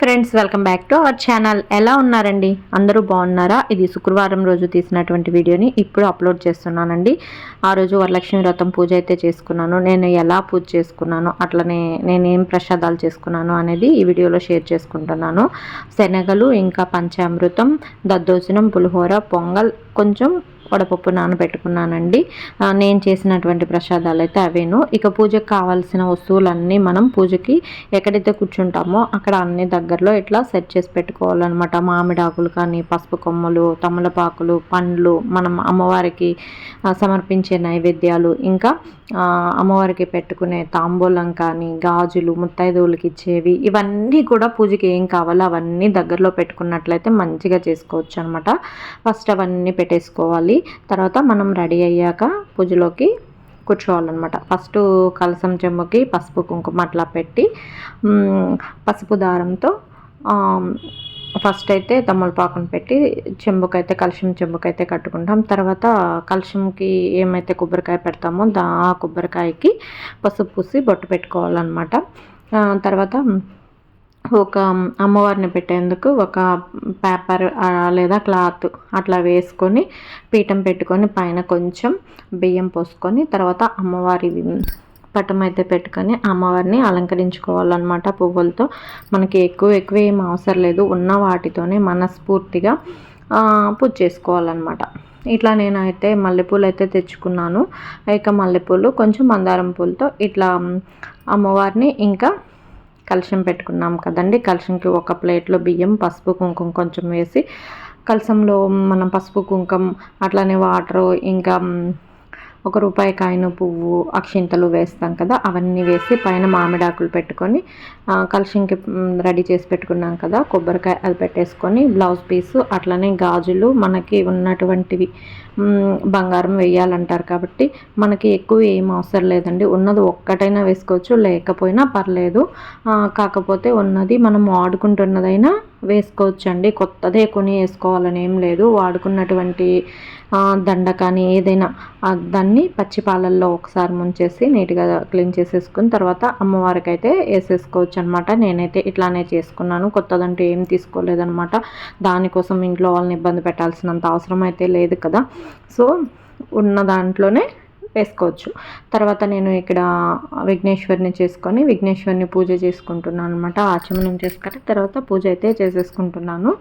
Friends welcome back to our channel ఎలా ఉన్నారండి? అందరూ బాగున్నారా? ఇది శుక్రవారం రోజు తీసినటువంటి వీడియోని ఇప్పుడు అప్లోడ్ చేస్తున్నానండి. ఆ రోజు వరలక్ష్మి వ్రతం పూజ అయితే చేసుకున్నాను. నేను ఎలా పూజ చేసుకున్నాను అట్లనే నేనేం ప్రసాదాలు చేసుకున్నాను అనేది ఈ వీడియోలో షేర్ చేసుకుంటున్నాను. శనగలు ఇంకా పంచామృతం దద్దోజనం పులిహోర పొంగల్ కొంచెం వడపప్పు నానబెట్టుకున్నానండి. నేను చేసినటువంటి ప్రసాదాలు అయితే అవేను. ఇక పూజకు కావాల్సిన వస్తువులన్నీ మనం పూజకి ఎక్కడైతే కూర్చుంటామో అక్కడ అన్ని దగ్గరలో ఇట్లా సెట్ చేసి పెట్టుకోవాలన్నమాట. మామిడి ఆకులు కానీ పసుపు కొమ్మలు తమలపాకులు పండ్లు మనం అమ్మవారికి సమర్పించే నైవేద్యాలు ఇంకా అమ్మవారికి పెట్టుకునే తాంబూలం కానీ గాజులు ముత్తైదువులకి ఇచ్చేవి ఇవన్నీ కూడా పూజకి ఏం కావాలో అవన్నీ దగ్గరలో పెట్టుకున్నట్లయితే మంచిగా చేసుకోవచ్చు అనమాట ఫస్ట్ అవన్నీ పెట్టేసుకోవాలి. తర్వాత మనం రెడీ అయ్యాక పూజలోకి కూర్చోవాలన్నమాట. ఫస్ట్ కలసం చెంబుకి పసుపు కుంకుమ అట్లా పెట్టి పసుపు దారంతో ఫస్ట్ అయితే తమలపాకును పెట్టి చెంబుకైతే కలుషం చెంబుకైతే కట్టుకుంటాం. తర్వాత కలుషంకి ఏమైతే కొబ్బరికాయ పెడతామో దా ఆ కొబ్బరికాయకి పసుపు పూసి బొట్టు పెట్టుకోవాలన్నమాట. తర్వాత ఒక అమ్మవారిని పెట్టేందుకు ఒక పేపర్ లేదా క్లాత్ అట్లా వేసుకొని పీఠం పెట్టుకొని పైన కొంచెం బియ్యం పోసుకొని తర్వాత అమ్మవారి పటం అయితే పెట్టుకొని అమ్మవారిని అలంకరించుకోవాలన్నమాట పువ్వులతో. మనకి ఎక్కువ ఎక్కువ ఏం అవసరం లేదు. ఉన్న వాటితోనే మనస్ఫూర్తిగా పూజ చేసుకోవాలన్నమాట. ఇట్లా నేనైతే మల్లెపూలు అయితే తెచ్చుకున్నాను. ఇక మల్లెపూలు కొంచెం మందారం పూలతో ఇట్లా అమ్మవారిని ఇంకా కలశం పెట్టుకున్నాం కదండి. కలశంకి ఒక ప్లేట్లో బియ్యం పసుపు కుంకుమ కొంచెం వేసి కలశంలో మనం పసుపు కుంకుమ అట్లానే వాటరు ఇంకా ఒక రూపాయి కాయను పువ్వు అక్షింతలు వేస్తాం కదా అవన్నీ వేసి పైన మామిడాకులు పెట్టుకొని ఆ, కలశంకి రెడీ చేసి పెట్టుకున్నాం కదా కొబ్బరికాయ అది పెట్టేసుకొని బ్లౌజ్ పీసు అట్లనే గాజులు మనకి ఉన్నటువంటివి బంగారం వేయాలంటారు కాబట్టి మనకి ఎక్కువ ఏం అవసరం లేదండి. ఉన్నది ఒక్కటైనా వేసుకోవచ్చు లేకపోయినా పర్లేదు. కాకపోతే ఉన్నది మనం వాడుకుంటున్నదైనా వేసుకోవచ్చు అండి కొత్తదే కొని వేసుకోవాలని ఏం లేదు. వాడుకున్నటువంటి దండ కానీ ఏదైనా దాన్ని పచ్చి పాలల్లో ఒకసారి ముంచేసి నీట్గా క్లీన్ చేసేసుకుని తర్వాత అమ్మవారికి అయితే వేసేసుకోవచ్చు అనమాట నేనైతే ఇట్లానే చేసుకున్నాను. కొత్తదంటూ ఏం తీసుకోలేదనమాట. దానికోసం ఇంట్లో వాళ్ళని ఇబ్బంది పెట్టాల్సినంత అవసరం అయితే లేదు కదా. సో ఉన్న దాంట్లోనే వేసుకోవచ్చు. తర్వాత నేను ఇక్కడ విఘ్నేశ్వరిని చేసుకొని విఘ్నేశ్వరిని పూజ చేసుకుంటున్నాను అనమాట ఆచమనం చేసుకొని తర్వాత పూజ అయితే చేసేసుకుంటున్నాను.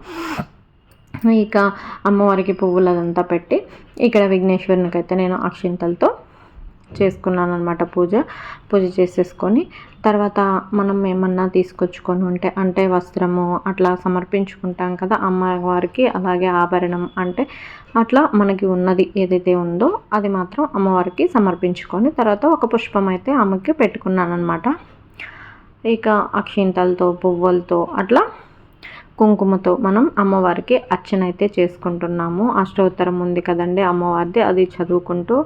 ఇక అమ్మవారికి పువ్వులు అదంతా పెట్టి ఇక్కడ విఘ్నేశ్వరునికి అయితే నేను అక్షింతలతో చేసుకున్నాను అనమాట పూజ. పూజ చేసేసుకొని తర్వాత మనం ఏమన్నా తీసుకొచ్చుకొని ఉంటే అంటే వస్త్రము అట్లా సమర్పించుకుంటాం కదా అమ్మవారికి అలాగే ఆభరణం అంటే అట్లా మనకి ఉన్నది ఏదైతే ఉందో అది మాత్రం అమ్మవారికి సమర్పించుకొని తర్వాత ఒక పుష్పం అయితే అమ్మకి పెట్టుకున్నాను అనమాట ఇక అక్షింతలతో పువ్వులతో అట్లా కుంకుమతో మనం అమ్మవారికి అర్చన అయితే చేసుకుంటున్నాము. అష్టోత్తరం ఉంది కదండి అమ్మవారిది అది చదువుకుంటూ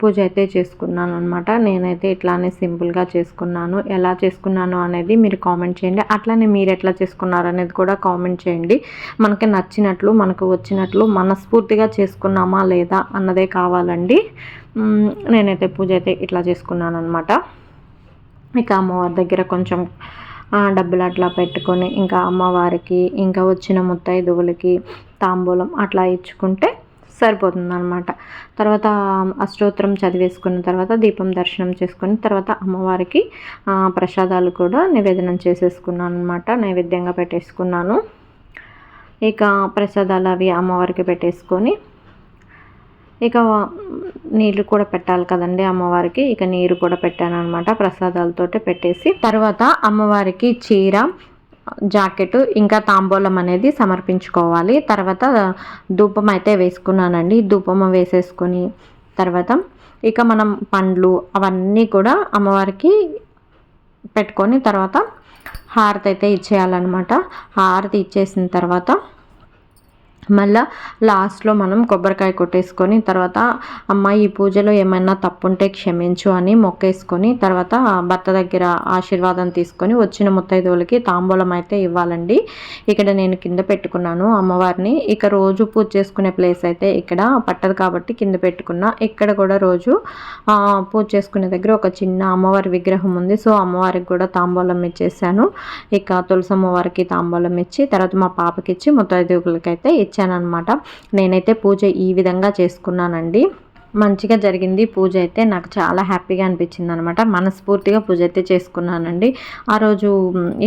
పూజ అయితే చేసుకున్నాను అనమాట నేనైతే ఇట్లానే సింపుల్గా చేసుకున్నాను. ఎలా చేసుకున్నాను అనేది మీరు కామెంట్ చేయండి. అట్లానే మీరు ఎట్లా చేసుకున్నారు అనేది కూడా కామెంట్ చేయండి. మనకి నచ్చినట్లు మనకు వచ్చినట్లు మనస్ఫూర్తిగా చేసుకున్నామా లేదా అన్నదే కావాలండి. నేనైతే పూజ అయితే ఇట్లా చేసుకున్నాను అనమాట ఇక అమ్మవారి దగ్గర కొంచెం డబ్బులు అట్లా పెట్టుకొని ఇంకా అమ్మవారికి ఇంకా వచ్చిన ముత్తైదువులకి తాంబూలం అట్లా ఇచ్చుకుంటే సరిపోతుందన్నమాట. తర్వాత అష్టోత్తరం చదివేసుకున్న తర్వాత దీపం దర్శనం చేసుకుని తర్వాత అమ్మవారికి ప్రసాదాలు కూడా నివేదనం చేసేసుకున్నాను అనమాట నైవేద్యంగా పెట్టేసుకున్నాను. ఇక ప్రసాదాలు అవి అమ్మవారికి పెట్టేసుకొని ఇక నీళ్ళు కూడా పెట్టాలి కదండి అమ్మవారికి. ఇక నీరు కూడా పెట్టాను అనమాట ప్రసాదాలతోటి పెట్టేసి. తర్వాత అమ్మవారికి చీర జాకెట్ ఇంకా తాంబూలం అనేది సమర్పించుకోవాలి. తర్వాత ధూపం అయితే వేసుకున్నానండి. ధూపం వేసేసుకొని తర్వాత ఇక మనం పండ్లు అవన్నీ కూడా అమ్మవారికి పెట్టుకొని తర్వాత హారతి అయితే ఇచ్చేయాలన్నమాట. హారతి ఇచ్చేసిన తర్వాత మళ్ళా లాస్ట్లో మనం కొబ్బరికాయ కొట్టేసుకొని తర్వాత అమ్మ ఈ పూజలో ఏమైనా తప్పుంటే క్షమించు అని మొక్కేసుకొని తర్వాత భర్త దగ్గర ఆశీర్వాదం తీసుకొని వచ్చిన ముత్తైదువులకి తాంబూలం అయితే ఇవ్వాలండి. ఇక్కడ నేను కింద పెట్టుకున్నాను అమ్మవారిని. ఇక రోజు పూజ చేసుకునే ప్లేస్ అయితే ఇక్కడ పట్టదు కాబట్టి కింద పెట్టుకున్నా. ఇక్కడ కూడా రోజు పూజ చేసుకునే దగ్గర ఒక చిన్న అమ్మవారి విగ్రహం ఉంది. సో అమ్మవారికి కూడా తాంబూలం ఇచ్చేసాను. ఇక తులసి అమ్మవారికి తాంబూలం ఇచ్చి తర్వాత మా పాపకి ఇచ్చి ముత్తైదువులకైతే అయితే ఇచ్చానమాట నేనైతే పూజ ఈ విధంగా చేసుకున్నానండి. మంచిగా జరిగింది పూజ అయితే. నాకు చాలా హ్యాపీగా అనిపించింది అనమాట మనస్ఫూర్తిగా పూజ అయితే చేసుకున్నానండి. ఆ రోజు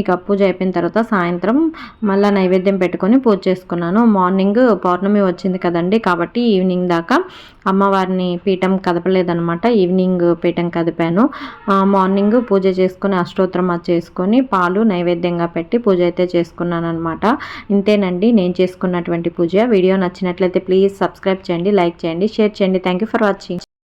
ఇక పూజ అయిపోయిన తర్వాత సాయంత్రం మళ్ళీ నైవేద్యం పెట్టుకొని పూజ చేసుకున్నాను. మార్నింగ్ పౌర్ణమి వచ్చింది కదండి. కాబట్టి ఈవినింగ్ దాకా అమ్మవారిని పీఠం కదపలేదనమాట ఈవినింగ్ పీఠం కదిపాను. మార్నింగ్ పూజ చేసుకుని అష్టోత్తరం చేసుకొని పాలు నైవేద్యంగా పెట్టి పూజ అయితే చేసుకున్నాను అనమాట ఇంతేనండి నేను చేసుకున్నటువంటి పూజ. వీడియో నచ్చినట్లయితే ప్లీజ్ సబ్స్క్రైబ్ చేయండి లైక్ చేయండి షేర్ చేయండి. Thank you for watching